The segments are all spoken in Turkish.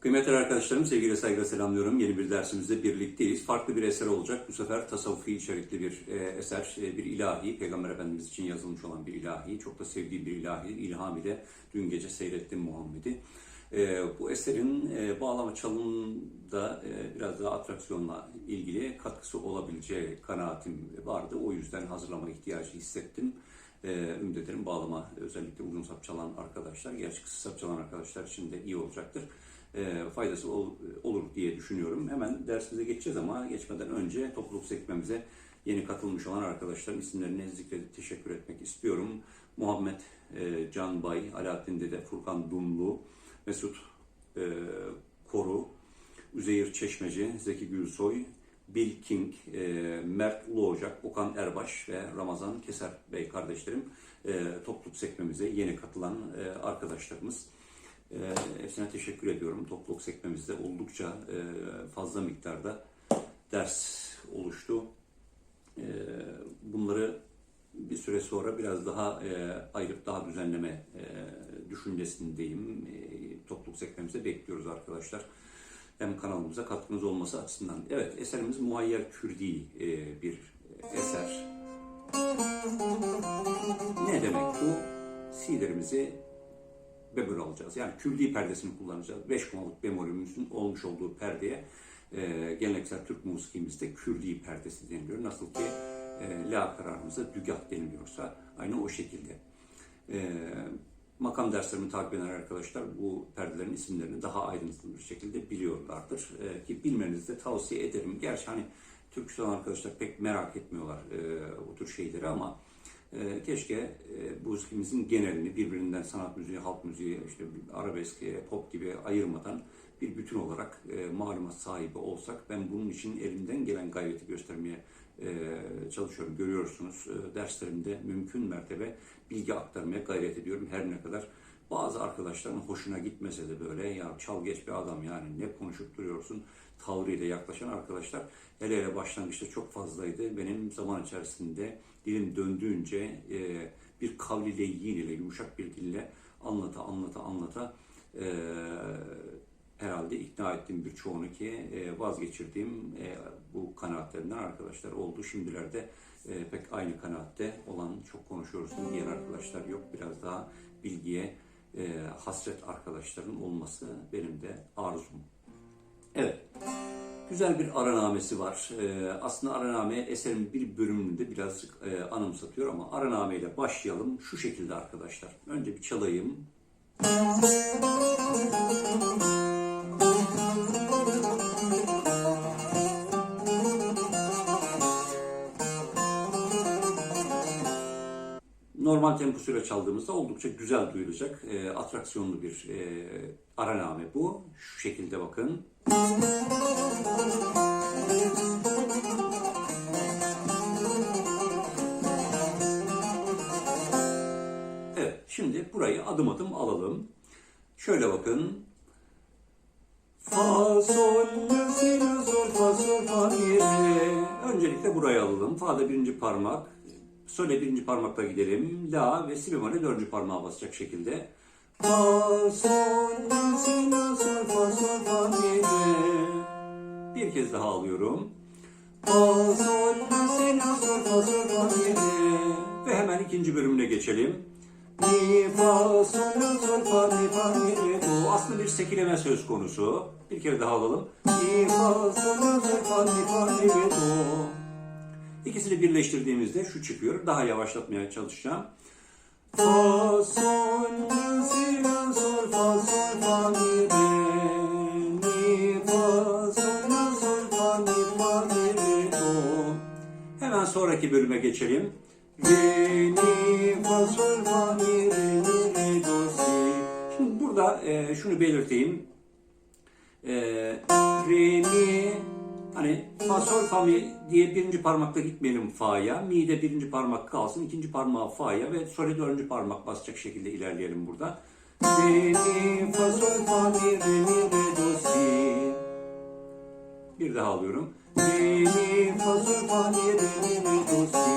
Kıymetli arkadaşlarım, sevgiyle saygıyla selamlıyorum. Yeni bir dersimizde birlikteyiz. Farklı bir eser olacak. Bu sefer tasavvufi içerikli bir e, eser, e, bir ilahi. Peygamber Efendimiz için yazılmış olan bir ilahi. Çok da sevdiğim bir ilahi. İlham ile dün gece seyrettim Muhammed'i. E, bu eserin bağlama çalımında e, biraz daha atraksiyonla ilgili katkısı olabileceği kanaatim vardı. O yüzden hazırlama ihtiyacı hissettim. Ümit ederim bağlama özellikle uzun sap çalan arkadaşlar, gerçi kısa sap çalan arkadaşlar için de iyi olacaktır. Ee, faydası ol- olur diye düşünüyorum. Hemen dersimize geçeceğiz ama geçmeden önce topluluk sekmemize yeni katılmış olan arkadaşların isimlerini zikredip teşekkür etmek istiyorum. Muhammed e, Can Bay, Alaaddin Dede, Furkan Dumlu, Mesut e, Koru, Üzeyir Çeşmeci, Zeki Gülsoy, Bill King, e, Mert Uluocak, Okan Erbaş ve Ramazan Keser Bey kardeşlerim e, topluluk sekmemize yeni katılan e, arkadaşlarımız. Hepsine teşekkür ediyorum. Topluluk sekmemizde oldukça e, fazla miktarda ders oluştu. E, bunları bir süre sonra biraz daha e, ayırıp daha düzenleme e, düşüncesindeyim. Topluluk sekmemize bekliyoruz arkadaşlar hem kanalımıza katkınız olması açısından. Evet, eserimiz Muayyer Kürdi bir eser. Ne demek bu? Silerimizi bemol alacağız. Yani Kürdi perdesini kullanacağız. 5 kumalık bemolümüzün olmuş olduğu perdeye e, geleneksel Türk musikimizde Kürdi perdesi deniliyor. Nasıl ki e, la kararımıza dügah deniliyorsa aynı o şekilde. E, makam derslerimi takip eden arkadaşlar bu perdelerin isimlerini daha ayrıntılı bir şekilde biliyorlardır. Ee, ki bilmenizi de tavsiye ederim. Gerçi hani Türk arkadaşlar pek merak etmiyorlar e, o tür şeyleri ama e, keşke e, bu müziğimizin genelini birbirinden sanat müziği, halk müziği, işte arabesk, pop gibi ayırmadan bir bütün olarak e, malumat sahibi olsak ben bunun için elimden gelen gayreti göstermeye çalışıyorum. Görüyorsunuz e, derslerimde mümkün mertebe bilgi aktarmaya gayret ediyorum her ne kadar bazı arkadaşların hoşuna gitmese de böyle ya çal geç bir adam yani ne konuşup duruyorsun tavrıyla yaklaşan arkadaşlar hele hele başlangıçta çok fazlaydı. Benim zaman içerisinde dilim döndüğünce e, bir kavli leyyin ile yumuşak bir dille anlata anlata anlata e, herhalde ikna ettim birçoğunu ki e, vazgeçirdiğim e, bu kanaatlerinden arkadaşlar oldu. Şimdilerde e, pek aynı kanaatte olan çok konuşuyoruz diyen arkadaşlar yok. Biraz daha bilgiye hasret arkadaşların olması benim de arzum. Evet. Güzel bir aranamesi var. Aslında araname eserin bir bölümünde birazcık e, anımsatıyor ama araname ile başlayalım. Şu şekilde arkadaşlar. Önce bir çalayım. Normal temposuyla çaldığımızda oldukça güzel duyulacak, e, atraksiyonlu bir e, araname bu. Şu şekilde bakın. Evet, şimdi burayı adım adım alalım. Şöyle bakın. Fa, sol, la, si, sol, fa, sol, fa, mi, re. Öncelikle burayı alalım. Fa'da birinci parmak, Sol'e birinci parmakla gidelim. La ve si bemol'e dördüncü parmağa basacak şekilde. Fa, sol, si, la, sol, fa, sol, fa, mi, re. Bir kez daha alıyorum. Fa, sol, si, la, sol, fa, sol, fa, mi, re. Ve hemen ikinci bölümüne geçelim. Mi, fa, sol, la, sol, fa, mi, fa, mi, re, do. Aslında bir sekileme söz konusu. Bir kere daha alalım. Mi, fa, sol, la, sol, fa, mi, fa, mi, re. İkisini birleştirdiğimizde şu çıkıyor. Daha yavaşlatmaya çalışacağım. Fa, sol, si, la, sol, fa, sol, fa, mi, re. Mi, fa, sol, la, sol, fa, mi, fa, mi, re, do. Hemen sonraki bölüme geçelim. Re, mi, fa, sol, fa, mi, re, mi, re, do, si. Şimdi burada e, şunu belirteyim. E, re, mi, Fa sol fa mi diye birinci parmakla gitmeyelim fa'ya. Mi de birinci parmak kalsın. ikinci parmağı fa'ya ve sol'e dördüncü parmak basacak şekilde ilerleyelim burada. Re mi fa sol fa mi re mi re do si. Bir daha alıyorum. Re mi fa sol fa mi re mi re do si.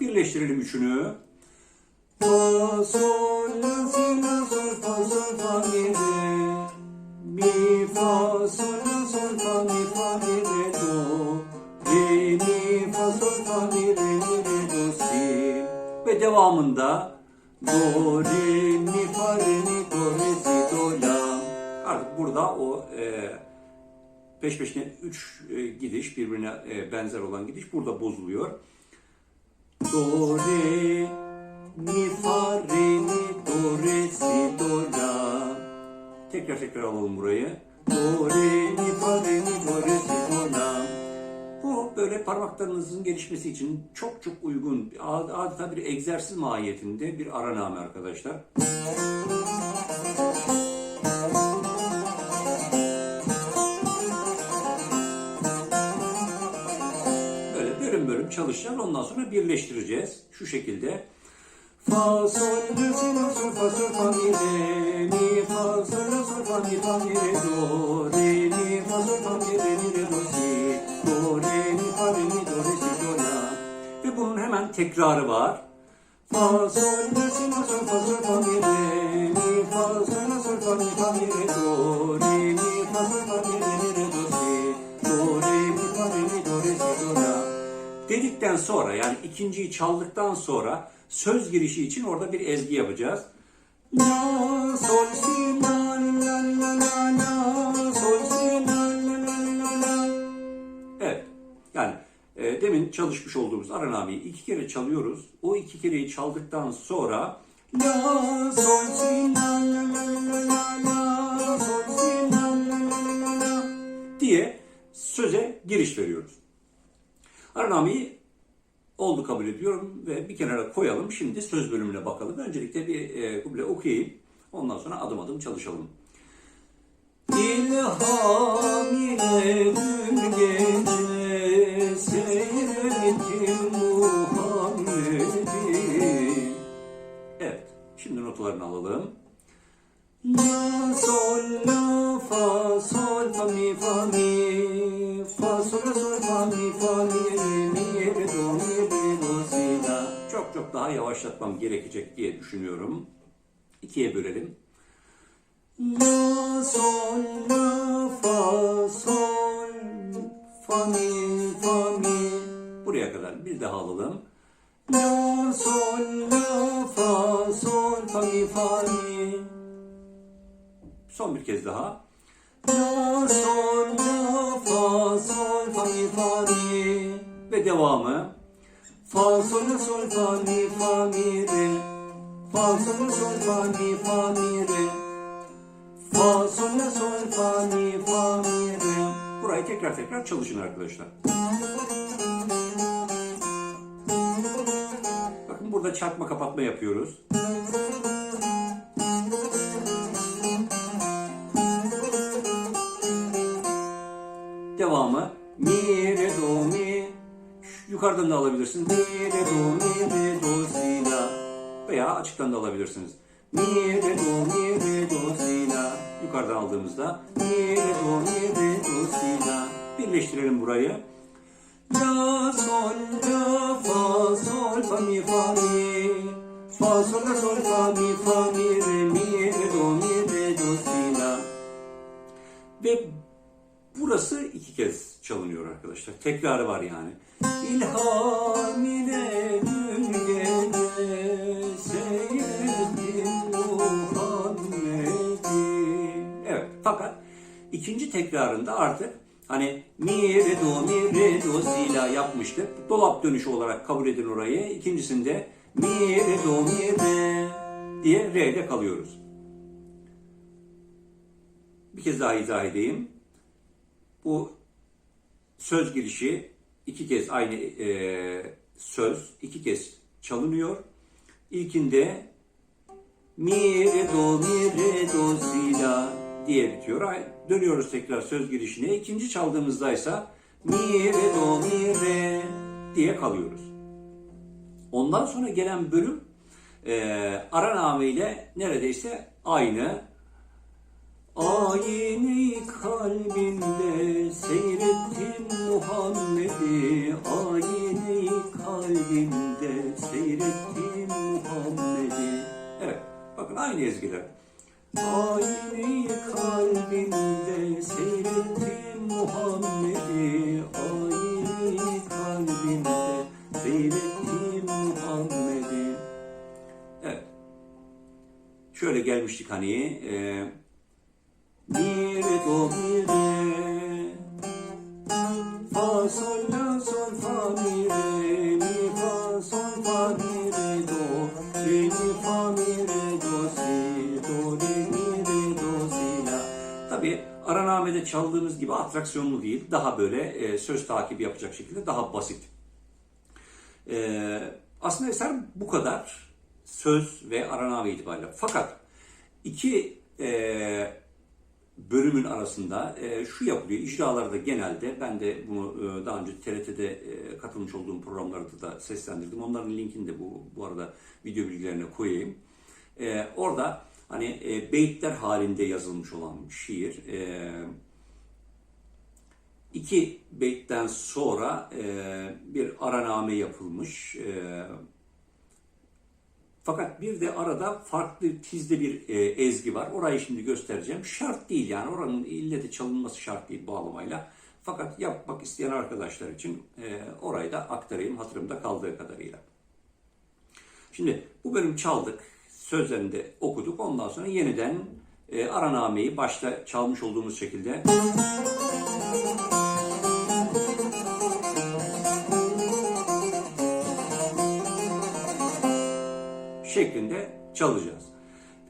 Birleştirelim üçünü. Fa sol devamında do re mi fa re mi do re si do la artık burada o e, peş peşine üç e, gidiş birbirine e, benzer olan gidiş burada bozuluyor. Do re mi fa re mi do re si do la Tekrar tekrar alalım burayı. Do, re, mi, fa, re, mi, do, re, si, böyle parmaklarınızın gelişmesi için çok çok uygun, ad- adeta bir egzersiz mahiyetinde bir araname arkadaşlar. Böyle bölüm bölüm çalışacağız. Ondan sonra birleştireceğiz. Şu şekilde. Fa, sol, re, si, la, sol, fa, sol, fa, mi, re, mi, fa, sol, la, sol, fa, mi, fa, mi, re, do, re, mi, tekrarı var. Fa, sol, re, si, la, sol, fa, sol, fa, mi, re, mi, fa, sol, la, sol, fa, mi, fa, mi, re, do, re, mi, fa, sol, fa, mi, re, mi, re, do, si, do, re, mi, fa, re, mi, do, re, si, do, la dedikten sonra yani ikinciyi çaldıktan sonra söz girişi için orada bir ezgi yapacağız. La sol si la la la la la sol si la la la la la. Evet. Yani e, demin çalışmış olduğumuz aranameyi iki kere çalıyoruz. O iki kereyi çaldıktan sonra la sol si la la la la la sol si la la la la diye söze giriş veriyoruz. Aranameyi oldu kabul ediyorum ve bir kenara koyalım. Şimdi söz bölümüne bakalım. Öncelikle bir e, kuble okuyayım. Ondan sonra adım adım çalışalım. İlham ile dün gece seyrettim Muhammed'i. Evet, şimdi notalarını alalım. La sol la fa sol fa mi fa mi fa sol la sol fa mi fa mi mi re do mi re do si la. Çok çok daha yavaşlatmam gerekecek diye düşünüyorum. İkiye bölelim. La sol la fa sol fa mi buraya kadar bir daha alalım. La sol la fa sol fa mi fa mi Son bir kez daha. La sol la fa sol fa mi fa mi ve devamı. Fa sol la sol fa mi fa mi re. Fa sol la sol fa mi fa mi re. Fa sol la sol fa mi fa mi re. Burayı tekrar tekrar çalışın arkadaşlar. Bakın burada çarpma kapatma yapıyoruz. Devamı mi re do mi yukarıdan da alabilirsin. Mi re do mi re do si la veya açıktan da alabilirsiniz. Mi re do mi re do si la yukarıdan aldığımızda mi re do mi re do si la birleştirelim burayı. La sol la fa sol fa mi fa mi fa sol la sol fa mi fa mi re mi re do mi re do si la ve Burası iki kez çalınıyor arkadaşlar. Tekrarı var yani. İlham ile dün gece seyrettim Muhammed'i. Evet fakat ikinci tekrarında artık hani mi re do mi re do si la yapmıştık. Dolap dönüşü olarak kabul edin orayı. İkincisinde mi re do mi re diye re'de kalıyoruz. Bir kez daha izah edeyim. Bu söz girişi iki kez aynı e, söz iki kez çalınıyor. İlkinde mi re do mi re do si la diye bitiyor. Dönüyoruz tekrar söz girişine. İkinci çaldığımızda ise mi re do mi re diye kalıyoruz. Ondan sonra gelen bölüm e, araname ile neredeyse aynı. Ayini kalbimde seyrettim Muhammed'i Ayini kalbimde seyrettim Muhammed'i Evet bakın aynı ezgiler Aynı kalbimde seyrettim Muhammed'i Aynı kalbimde seyrettim Muhammed'i Evet. Şöyle gelmiştik hani. E, mire do mire Fa sol la sol fa mire Mi fa sol fa mire do mi fa mire do si Aranamede çaldığımız gibi atraksiyonlu değil, daha böyle e, söz takibi yapacak şekilde daha basit. E, aslında eser bu kadar söz ve araname itibariyle. Fakat iki e, bölümün arasında e, şu yapılıyor. İcralarda genelde ben de bunu e, daha önce TRT'de e, katılmış olduğum programlarda da seslendirdim. Onların linkini de bu bu arada video bilgilerine koyayım. E, orada hani e, beyitler halinde yazılmış olan bir şiir. E, iki beytten sonra e, bir araname yapılmış. E, fakat bir de arada farklı tizde bir e, ezgi var. Orayı şimdi göstereceğim. Şart değil yani oranın ille de çalınması şart değil bağlamayla. Fakat yapmak isteyen arkadaşlar için e, orayı da aktarayım hatırımda kaldığı kadarıyla. Şimdi bu bölüm çaldık. Sözlerini de okuduk. Ondan sonra yeniden e, aranameyi başta çalmış olduğumuz şekilde şeklinde çalacağız.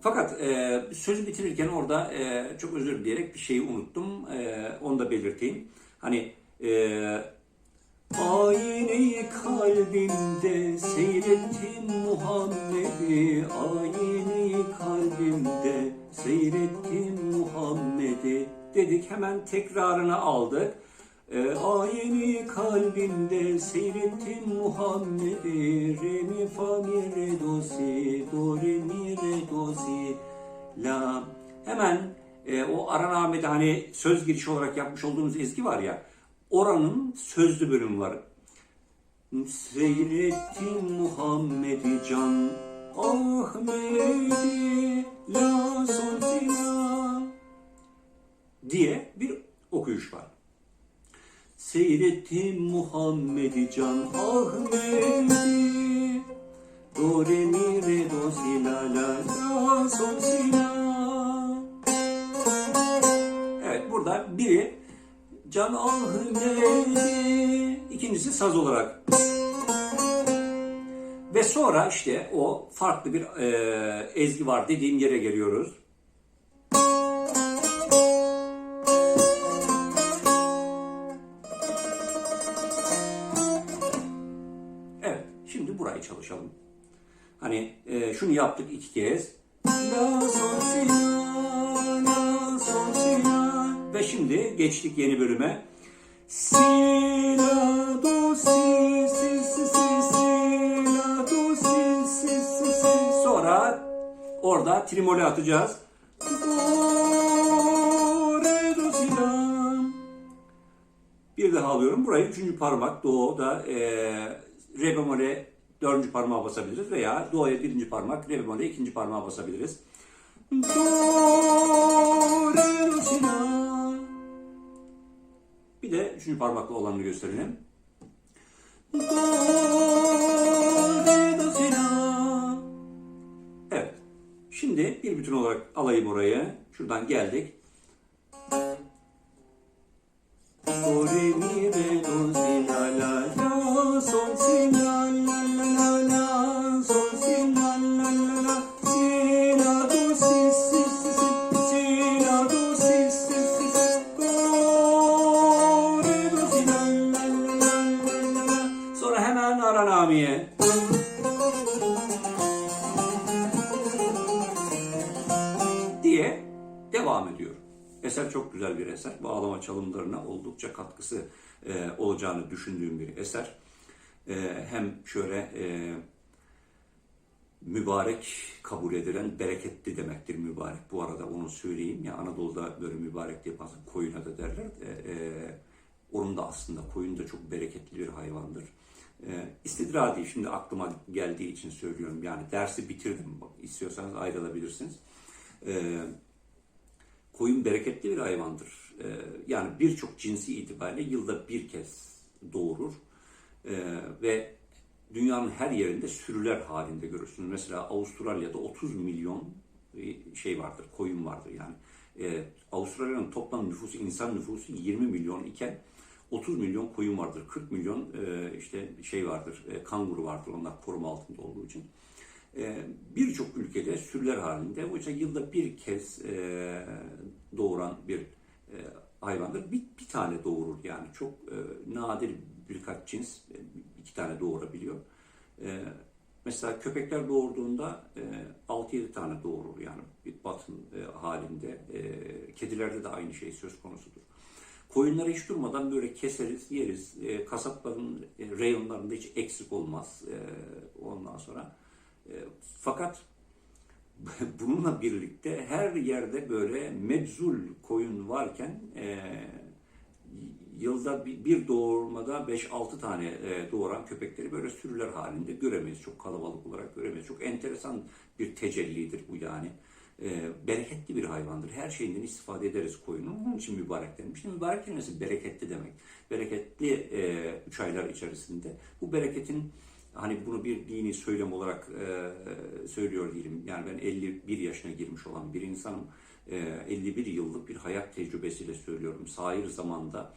Fakat e, sözü bitirirken orada e, çok özür dileyerek bir şeyi unuttum. E, onu da belirteyim. Hani e, Ayni kalbimde seyrettim Muhammed'i. Ayni kalbimde seyrettim Muhammed'i. Dedik hemen tekrarını aldık. E, ayni kalbimde seyrettim Muhammed'i. Re mi fa mi re do si do re mi re do si la. Hemen e, o aranamede hani söz girişi olarak yapmış olduğumuz ezgi var ya oranın sözlü bölümü var. Seyrettim Muhammed'i can Ahmet'i la la diye bir okuyuş var. Seyrettim Muhammed'i can Ahmet'i Can Ahmet'i ikincisi saz olarak ve sonra işte o farklı bir e, ezgi var dediğim yere geliyoruz. Evet, şimdi burayı çalışalım. Hani e, şunu yaptık iki kez. La, sol, si, la, la, sol, şimdi geçtik yeni bölüme. Si, la, do, si, si, si, si, si, la, do, si, si, si, si. Sonra orada trimoli atacağız. Bir daha alıyorum. Burayı üçüncü parmak do da e, re bemole dördüncü parmağa basabiliriz veya do'ya birinci parmak, re bemole ikinci parmağa basabiliriz. Do, üçüncü parmakla olanını gösterelim. Evet. Şimdi bir bütün olarak alayım orayı. Şuradan geldik. Çalımlarına oldukça katkısı e, olacağını düşündüğüm bir eser. E, hem şöyle e, mübarek kabul edilen bereketli demektir mübarek. Bu arada onu söyleyeyim ya Anadolu'da böyle mübarek diye bazen koyuna da derler. E, e, onun da aslında koyun da çok bereketli bir hayvandır. E, istidradi şimdi aklıma geldiği için söylüyorum. Yani dersi bitirdim. Bak, istiyorsanız ayrılabilirsiniz. E, koyun bereketli bir hayvandır. E, yani birçok cinsi itibariyle yılda bir kez doğurur. E, ve dünyanın her yerinde sürüler halinde görürsünüz. Mesela Avustralya'da 30 milyon e, şey vardır, koyun vardır yani. E, Avustralya'nın toplam nüfusu, insan nüfusu 20 milyon iken 30 milyon koyun vardır, 40 milyon e, işte şey vardır, e, kanguru vardır onlar koruma altında olduğu için. Birçok ülkede sürüler halinde, oysa yılda bir kez doğuran bir e, hayvandır. Bir, bir tane doğurur yani çok e, nadir birkaç cins e, iki tane doğurabiliyor. E, mesela köpekler doğurduğunda e, 6-7 tane doğurur yani bir batın e, halinde. E, kedilerde de aynı şey söz konusudur. Koyunları hiç durmadan böyle keseriz, yeriz. E, kasapların e, reyonlarında hiç eksik olmaz e, ondan sonra. E, fakat bununla birlikte her yerde böyle mebzul koyun varken e, yılda bir, bir doğurmada 5-6 tane e, doğuran köpekleri böyle sürüler halinde göremeyiz. Çok kalabalık olarak göremeyiz. Çok enteresan bir tecellidir bu yani. E, bereketli bir hayvandır. Her şeyinden istifade ederiz koyunun. Onun için mübarek denmiş. Mübarek kelimesi bereketli demek. Bereketli e, üç aylar içerisinde. Bu bereketin hani bunu bir dini söylem olarak e, söylüyor değilim. Yani ben 51 yaşına girmiş olan bir insanım. E, 51 yıllık bir hayat tecrübesiyle söylüyorum. Sahir zamanda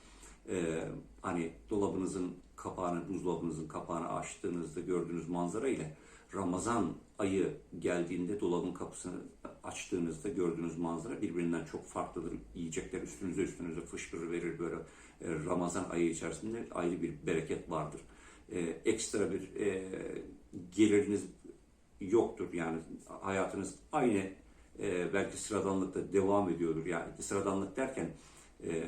e, hani dolabınızın kapağını, buzdolabınızın kapağını açtığınızda gördüğünüz manzara ile Ramazan ayı geldiğinde dolabın kapısını açtığınızda gördüğünüz manzara birbirinden çok farklıdır. Yiyecekler üstünüze üstünüze fışkırır verir böyle e, Ramazan ayı içerisinde ayrı bir bereket vardır. E, ekstra bir e, geliriniz yoktur yani hayatınız aynı e, belki sıradanlıkta devam ediyordur yani sıradanlık derken e,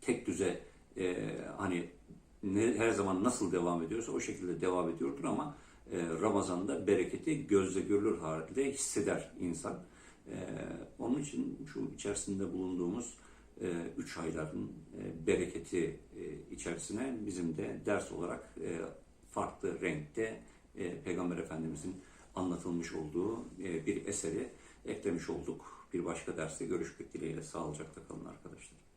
tek düze e, hani ne, her zaman nasıl devam ediyorsa o şekilde devam ediyordur ama e, Ramazan'da bereketi gözle görülür halde hisseder insan. E, onun için şu içerisinde bulunduğumuz üç ayların e, bereketi e, içerisine bizim de ders olarak e, farklı renkte e, Peygamber Efendimizin anlatılmış olduğu e, bir eseri eklemiş olduk. Bir başka derste görüşmek dileğiyle sağlıcakla kalın arkadaşlar.